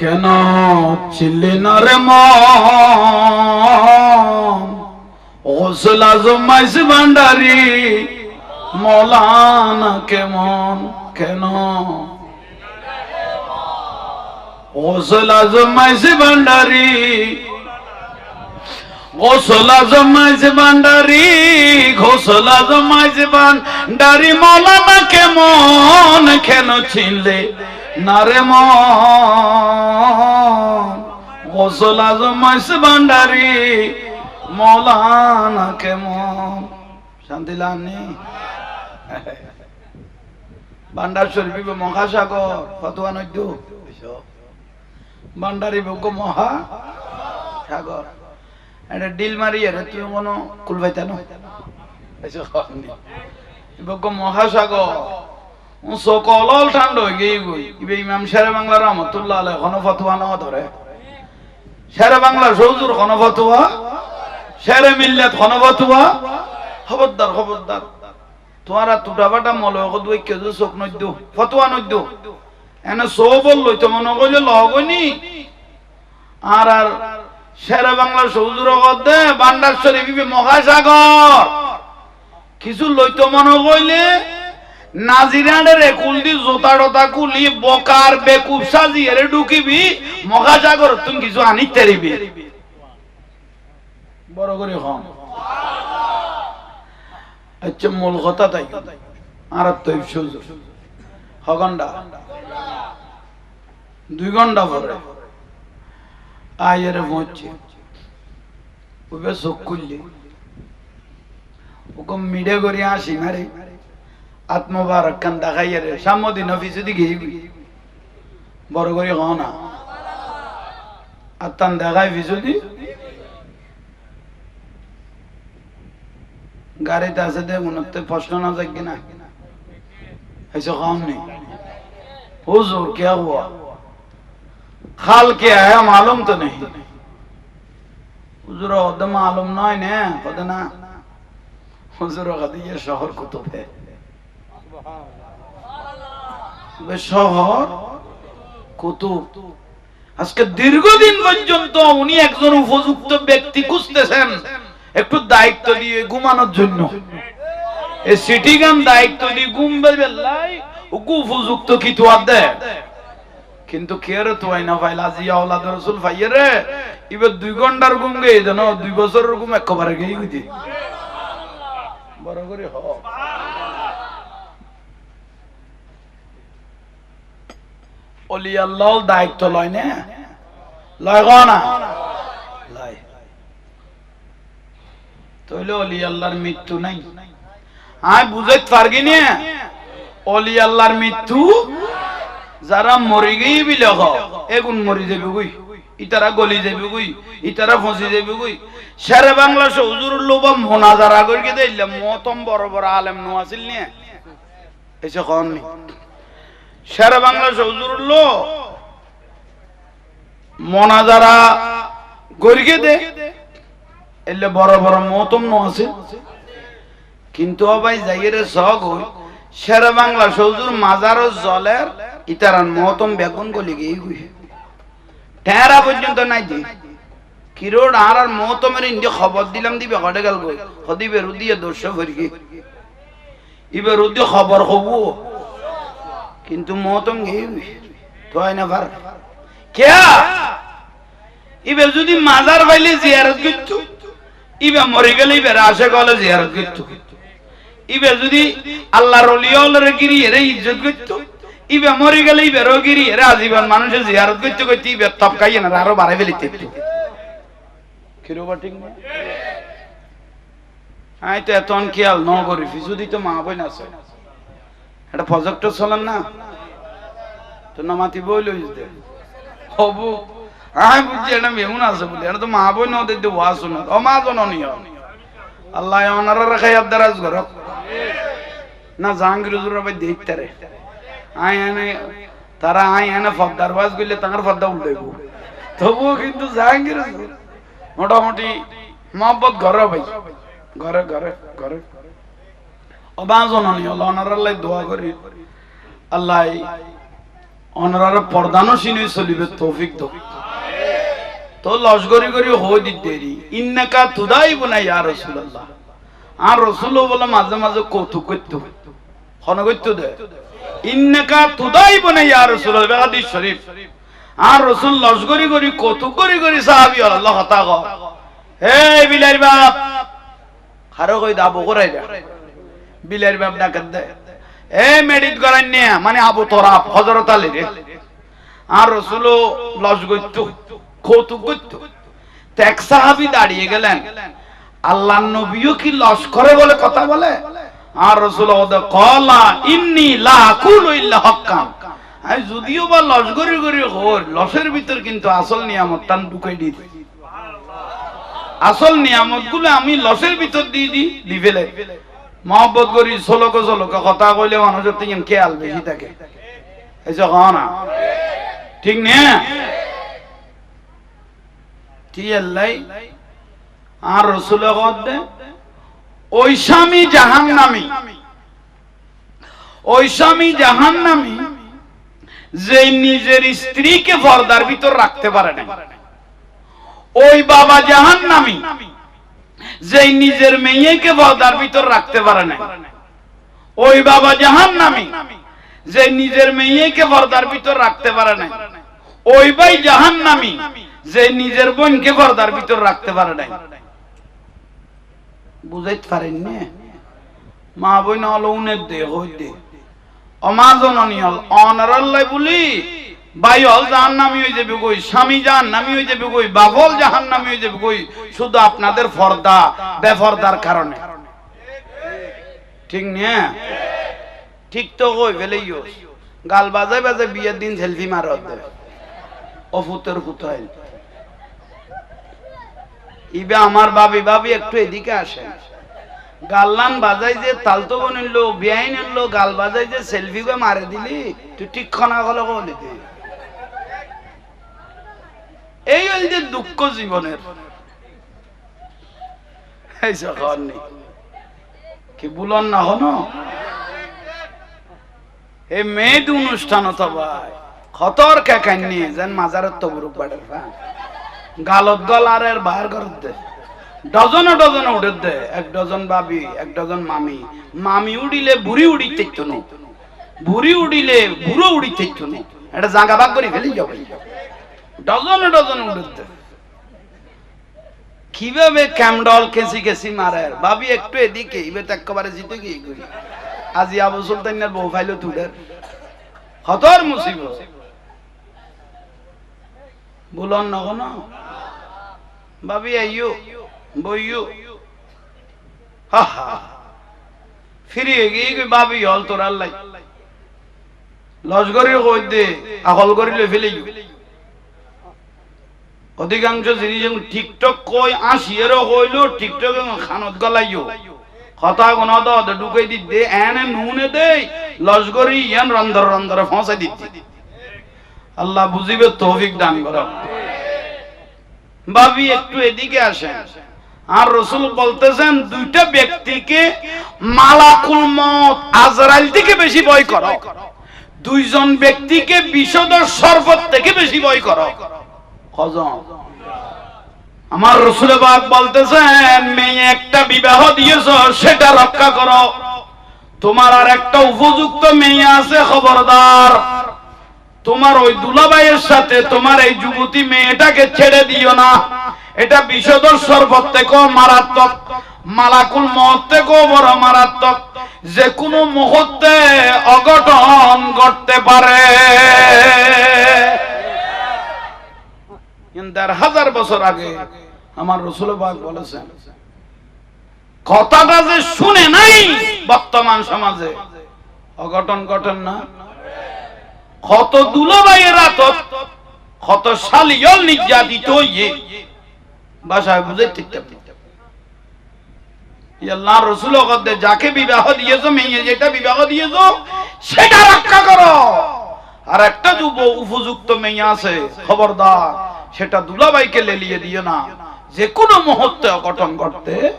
কেন চিল্লি না রে আজম মাইস ভান্ডারি, মৌলানা কেমন? কেন? ওসল আজম মাইস ভান্ডারি গোসলা জমাইছে ভান্ডারি ঘোসলা জমাইছে ভান্ডারি, মৌলানা কেমন? কেন চিনলে না রে মন গোসলা জমাইছে ভান্ডারি মৌলানা কেমন? শান্তি লানি ভান্ডার শরীফ মহাসাগর, ফতুয়া নদ্য। ভান্ডারি মহা সাগর এটা ডিল মারি আরে তুমি কোনো কুল পাইতা না। বজ্ঞ মহাসাগর। সকল ঠান্ডা হয়ে গিয়ে গই। ইবে ইমাম শেরে বাংলা রহমতুল্লাহ কোনো ফতুয়া না ধরে। শেরে বাংলার সৌজুর কোনো ফতুয়া, শেরে মিল্লাত কোনো ফতুয়া। খবরদার খবরদার। তোমারা টুটা বাটা মল দুই কেজু চোখ নদ্য, ফতুয়া নদ্য। এনে সৌ বলল তো মনে করলে লগনি আর আর শেরে বাংলা সৌজুর দে শরীফ মহাসাগর। কিছু লইতো মনে কইলে নাজিরানের একুল দি জোতা টোতা কুলি বকার, বেকুব সাজি এরে ঢুকিবি তুমি কিছু আনিতে হন আচ্ছা মূল কথা তাই। আর দুই ঘণ্টা পরে। আয়ের পৌঁছে ওবে চোখ খুললি। ওকে মিডে করে আসি না রে আত্মবারক কান দেখাই রে সামদিন অফিসে দিকে বড় করে হ না আত্মান দেখাই ফিসুদি গাড়িতে আছে দে মনে প্রশ্ন না যাক কিনা ऐसा काम नहीं हुजूर क्या हुआ खाल क्या है मालूम तो नहीं হুজুর ওদ মালুম নয় না কত না হুজুর খাদিয়ে শহর কুতুব হে বে শহর, কুতুব। আজকে দীর্ঘদিন পর্যন্ত উনি একজন উপযুক্ত ব্যক্তি খুঁজতেছেন একটু দায়িত্ব দিয়ে ঘুমানোর জন্য। এই সিটি গান দায়িত্ব উপযুক্ত কি কিন্তু কেয়ার তো আইনা ফাইল আজি আওলাদ রাসূল রে? ইবে দুই ঘণ্টার ঘুম গে জানো দুই বছরের ঘুম একবারে গেই গইতি বড় করে হ। অলি আল্লাহ দায়িত্ব লয় না? লয় গ না? লয়। তইলে অলি আল্লাহর মৃত্যু নাই। আয় বুঝাইতে পারগি না? অলি আল্লাহর মৃত্যু যারা মরি গিয়ে বিলে এগুন মরি যাবে গুই ইতারা গলি যাবে গুই ইতারা ফসি যাবে গুই শেরে বাংলা সৌজুর লোবা মোনা যারা করি দিলাম মতম বড় বড় আলেম নো আছিল নিয়ে। এসে কন নি শেরে বাংলা সৌজুর লো মনা যারা গরিকে দে, এলে বড় বড় মতম আছে। কিন্তু ভাই যাইরে সগ হই শেরে বাংলা সৌজুর মাজার জলের ইতারান মহতম বেগুন গলি গিয়ে গুই টেরা পর্যন্ত নাই দি। কিরোড আর আর মহতমের ইন্দি খবর দিলাম দিবে কটে গেল গই হদিবে রুদিয়ে দোষ ফরিকি ইবে রুদি খবর হব। কিন্তু তো আই না পার কেয়া ইবে যদি মাজার বাইলে জিয়ারত করতো ইবে মরে গেলে ইবে আসে গলে জিয়ারত করতো। ইবে যদি আল্লাহর অলিয়লরে গিরি এরে ইজ্জত করতো ইবে মরে গেলে ইবে রোগিরি এরে আজীবন মানুষের জিয়ারত করতে করতে ইবে তপকাইয়ে না আরও বাড়াই ফেলিতে একটু কিরোবা ঠিক না? আই তো এত খেয়াল ন করি যদি তো মা বই না এটা প্রজেক্ট চলেন না? তো না মাতি বই লই হবু। আমি বুঝছি এটা মেহুন আছে বলে। এটা তো মা বই ন দিতে ওয়া শুনো ও মা জননী আল্লাহ ওনারা রাখাই আবদারাজ ঘরক না জাহাঙ্গীর ভাই দেখতে রে আই এনে তারা আই এনে ফদ্দার বাজ গইলে তার ফদ্দা উল্টাইব। তবুও কিন্তু জাহাঙ্গীর মোটামুটি মহব্বত ঘরে ভাই। ঘরে ঘরে ঘরে। অবা জননী ওনার আল্লাহ দোয়া করি। আল্লাহ অনারা প্রধানও সিনে চলিবে তৌফিক তো তো লস্করি করি হই দিতে ইন্নাকা তুদাই বনা ইয়া রাসূলুল্লাহ। আর রাসূল বলে মাঝে মাঝে কৌতুক করত হন করত দে ইন্নাকা তুদাই বনা ইয়া রাসূলুল্লাহ হাদিস শরীফ। আর রাসূল লস্করি করি কৌতুক করি করি সাহাবী আল্লাহ হতা হে বিলাল বাপ হারো কই দাবো করাই দে বিলাল বাপ ডাকাত দে। এ মেডিট করান নিয়া মানে আবু তোরাফ হযরত আলী রে। আর রসুল লস করত কৌতুক করত এক সাহাবি দাঁড়িয়ে গেলেন। আল্লাহ নবীও কি লস করে বলে কথা বলে? আর রসুল কলা ইন্নি লা কুলু ইল্লা হক্কাম। আমি যদিও বা লস করি করি হর লসের ভিতর কিন্তু আসল নিয়ামত টান ঢুকাই দিই। আসল নিয়ামতগুলো আমি লসের ভিতর দিয়ে দিই দি ফেলে মহব্বত করি ষোলক ষোলক কথা কইলে মানুষের থেকে খেয়াল বেশি থাকে। খাও না? ঠিক না? আর রসুল ওই স্বামী জাহান নামি ওই স্বামী জাহান নামি যে নিজের স্ত্রীকে পর্দার ভিতর রাখতে পারে না ওই বাবা জাহান নামি যে নিজের মেয়েকে পর্দার ভিতর রাখতে পারে না ওই বাবা জাহান নামি যে নিজের মেয়েকে পর্দার ভিতর রাখতে পারে না ওই ভাই জাহান নামি যে নিজের বোনকে পর্দার ভিতর রাখতে পারে না বুঝাইতে পারেন না? মা বোন হল উনের দে হই দে অমাজননী হল অনারাল্লাই বলি। ভাই হল জাহান নামি হয়ে যাবে কই? স্বামী জাহান নামি হয়ে যাবে কই? বাবল জাহান নামি হয়ে যাবে কই? শুধু আপনাদের ফর্দা, বেফর্দার কারণে। ঠিক না ঠিক তো কই ফেলেইও। গাল বাজাই বাজাই বিয়ের দিন সেলফি মার অফুতের ফুতাইল ইবে আমার বাবি বাবি একটু এদিকে আসে গাল্লান বাজাই যে তালতো বনিল বিয়াই নিল গাল বাজাই যে সেলফি মারে দিলি? তুই ঠিক খনা গলে কলি এই হল যে দুঃখ জীবনের। কি বুলন না হনো? এই মেয়েদ অনুষ্ঠান ভাই। খতর কেকান নিয়ে যেন মাজারের তবুরুক বাড়ের ভাই গালত গল আর এর বাহার করে দে ডজনে ডজনে উড়ে দে এক ডজন বাবি, এক ডজন মামি। মামি উড়িলে, বুড়ি উড়ি তেইতো বুড়ি উড়িলে, বুড়ো উড়ি তেইতো এটা জাগা ভাগ করে ফেলি যাবে ডজনে ডজনে দে কীভাবে ক্যামডল কেসি কেসি মারে? ভাবি, একটু এদিকে ইবে জিতে গিয়ে করি আজি আবু সুলতানের বউ ফাইলো তুলের হতর মুসিবত। বুলন নগন ভাবি ফিরিয়ে গিয়ে ভাবি, হল তোর আল্লাহ লজগরি কই দে? আকল করিলে ফেলেই অধিকাংশ জিনিস টিকটক কই আসিয়েরও কইলো টিকটক খানত গলাইও। কথা কোন দে ঢুকাই দি এনে নুনে দে লজগরি ইয়ান রন্ধর রন্ধরে ফসাই দিতে। আল্লাহ বুঝিবে তৌফিক দান করো। ভাবি, একটু এদিকে আসেন। আর রসুল বলতেছেন, দুইটা ব্যক্তিকে মালাকুল মত আজরাইল থেকে বেশি ভয় করো। দুইজন ব্যক্তিকে বিষদর শরবত থেকে বেশি ভয় করো। কজন আমার রসুল বাগ বলতেছেন, মেয়ে, একটা বিবাহ দিয়েছ, সেটা রক্ষা করো। তোমার আর একটা উপযুক্ত মেয়ে আছে, খবরদার। তোমার ওই দুলাবাইয়ের সাথে তোমার এই যুবতী মেয়েটাকে ছেড়ে দিও না। এটা বিষদর শরবত থেকেও মারাত্মক। মালাকুল মত থেকেও বড় মারাত্মক। যে কোনো মুহূর্তে অঘটন ঘটতে পারে। হাজার বছর আগে আমার রসুল বাগ বলেছেন, কথাটা যে শুনে নাই বর্তমান সমাজে, অঘটন ঘটন না। কত কত নির্যাতিত বাসায় বুঝে যাকে বিবাহ দিয়েছ, মেয়ে যেটা বিবাহ দিয়েছ, সেটা রক্ষা করো। আর একটা যুব উপযুক্ত মেয়ে আছে, খবরদার। সেটা দুলাবাইকে লেলিয়ে দিও না। যে কোনো মুহূর্তে অঘটন ঘটতে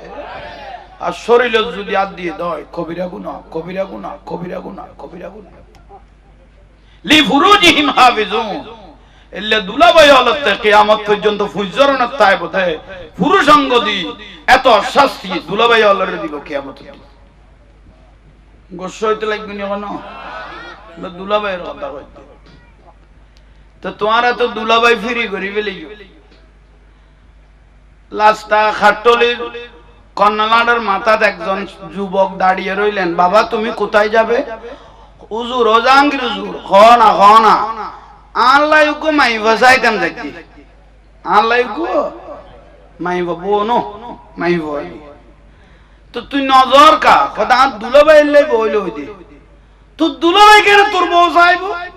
আর শরীরে যদি হাত দিয়ে দয়, কবিরা গুণা কবিরা গুণা কবিরা গুণা কবিরা পুরুষাঙ্গ দি এত দুলাবাই দিব হইতে দুলাবাইয়ের কথা কইতে তো তোমার তো দুলাবাই ফিরি করি ফেলি লাস্টা খাট্টলির কন্নালাডের মাথাত একজন যুবক দাঁড়িয়ে রইলেন, বাবা, তুমি কোথায় যাবে? উজুর উজুর খ না খ না আল্লাহ মাইবা যাইতাম দেখি আল্লাহ গো মাইবা বোনো মাইবা তো তুই নজর কা কথা দুলাভাই এলে বইল হই দে তোর দুলাভাই কেন তোর বউ হননি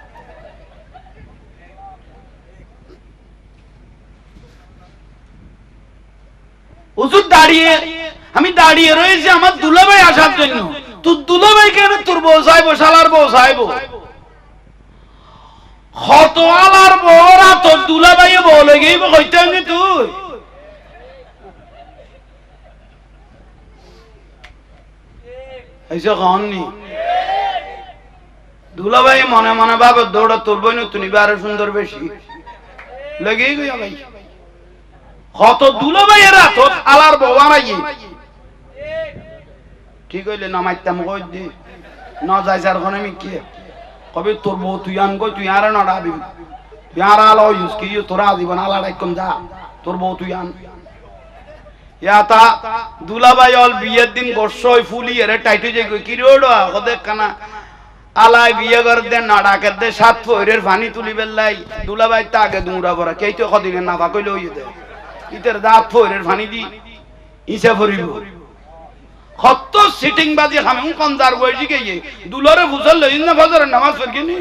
হুজুর দাঁড়িয়ে, আমি দাঁড়িয়ে রয়েছি আমার দুলাভাই আসার জন্য। তোর দুলাভাই কেন তোর বউ চাইব শালার বউ চাইব হত আলার বউরা তোর দুলাভাই তুই। দুলাভাই মনে মনে ভাবে, দৌড়া তুলবো না তুমি আরও সুন্দর বেশি। লেগেই গই ভাই কত দুলাভাই এরা তোর আলার বউ আনাই ঠিক হইলে নামাইতাম কই দি? ন আমি কবে তোর বউ তুই আন কই, তুই আর আলো ইউজ কি, তোরা যা। তোর বউ তুই আন। ইয়াতা দুলাভাই অল বিয়ের দিন গোসই ফুলি, এরে টাইটে যাই কই, কি রোড ওদের কানা। আলাই বিয়ে করে দে নাড়াকে দে, সাত ফইরের পানি তুলি বেল্লাই। দুলাবাই তা আগে দুমরা বড় কেই তো কদিনে না কইলে ওই দে। ইতের দাঁত ফইরের পানি দি ইসে ভরিব কত সিটিং বাজি খামে কোন দার বইছি কে দুলরে ফুসল লই না ফজরের নামাজ পড়ি নি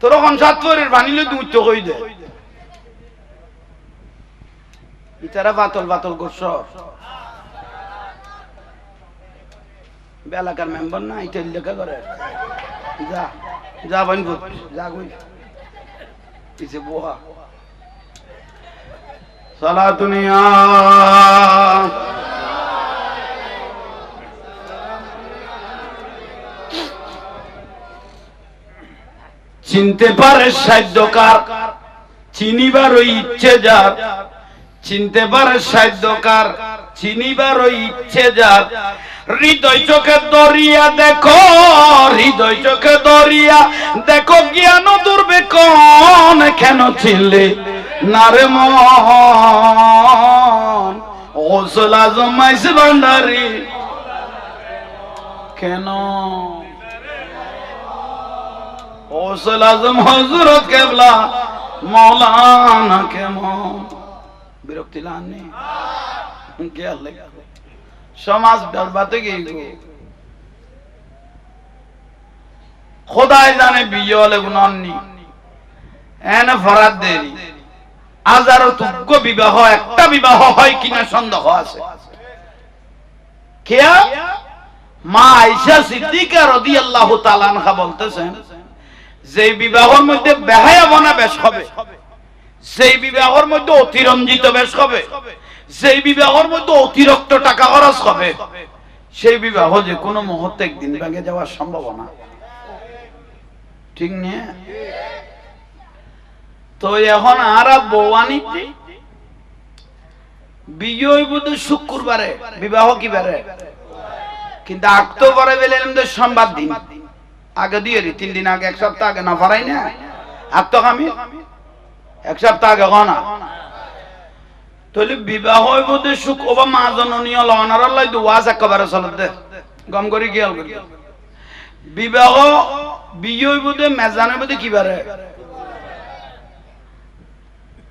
তোর কোন সাত ফইরের পানি লই দুই তো কই দে। ইতারা বাতল বাতল করছ। বেলাকার মেম্বার না এটা লেখা করে। যা যা বান যা কই। পিছে বোহা। সালা দুনিয়া। চিনতে পারে সাধ্যকার চিনিবার ওই ইচ্ছে যার। চিনতে পারে সাধ্যকার চিনিবার ওই ইচ্ছে যার। হৃদয় চোখে দরিয়া দেখো, হৃদয় চোখে দরিয়া দেখো, জ্ঞান দুর্বে কন কেন ছিলে নারে মন ওসলা জমাইছে ভান্ডারি। কেন? ওসল আজম হজরত কেবলা, মৌলানা কেমন? বিরক্তি লাননি কে সমাজ বরবাতে গিয়ে গো? খোদাই জানে বিয়ে হলে গুণান্নি এনে ফরাত দেরি। হাজারো তুগ্য বিবাহ, একটা বিবাহ হয় কিনা সন্দেহ আছে। মা আইসা সিদ্দিকা রাদিয়াল্লাহু তাআলা আনহা বলতেছেন যে মধ্যে বেশ হবে সেই বিবাহের মধ্যে অতিরঞ্জিত বেশ হবে সেই বিবাহের মধ্যে অতিরিক্ত টাকা খরচ হবে, সেই বিবাহ যে কোনো মুহূর্তে একদিন ভেঙে যাওয়ার সম্ভাবনা। ঠিক নিয়ে? তো এখন আর বৌয়ানি বিয়ে হইব তো শুক্রবারে, বিবাহ কি বারে কিন্তু আক্ত পরে বেলেন সোমবার দিন। আগে দিয়ে রি তিন দিন আগে, এক সপ্তাহ আগে না ফারাই না। আমি এক সপ্তাহ আগে গনা তাহলে বিবাহ সুখ মা জননীয় লওয়ানার লাই দুয়াজ চলত গম করি করি। বিবাহ হইব দে মেজান হইব দে কিবারে।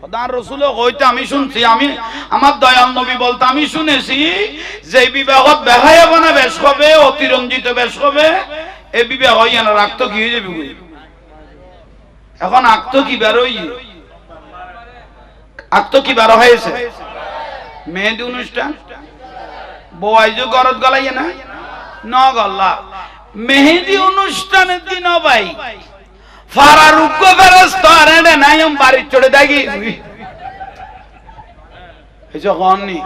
খোদার রসুল হইতে আমি শুনছি, আমি আমার দয়াল নবী বলতে, আমি শুনেছি যে বিবাহত বেহায়া বানা বেশ হবে, অতিরঞ্জিত বেশ হবে এ বিবাহ হইয়া না কি হয়ে যাবে এখন আক্ত কি বেরোই আক্ত কি বেরো হয়েছে? মেহেদি অনুষ্ঠান? বউ আইজো গরত গলাইয়ে না? ন গল্লা মেহেদি অনুষ্ঠানের দিন ভাই এনে নাই আমি বাড়ি চড়ে দেখি। হননি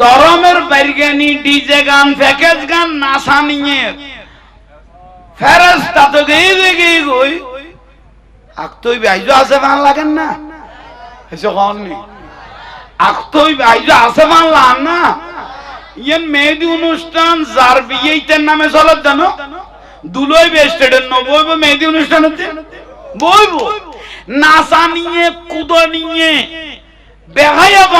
দরমের বাইরগানি ডিজে গান, প্যাকেজ গান, নাসা নিয়ে। ফেরস্তা, তো গেই দেখি গই আকতই বাইজো আছে ভালো লাগেন না? এসে হননি আকতই বাইজো আছে ভালো লাগ না? ইয়েন মেহেদি অনুষ্ঠান, যার বিয়ে নামে চলত জানো? দুলোই বেস্টেডের নবই মেহেদি অনুষ্ঠান হচ্ছে? বইব। নাসা নিয়ে কুদো নিয়ে বেহায়া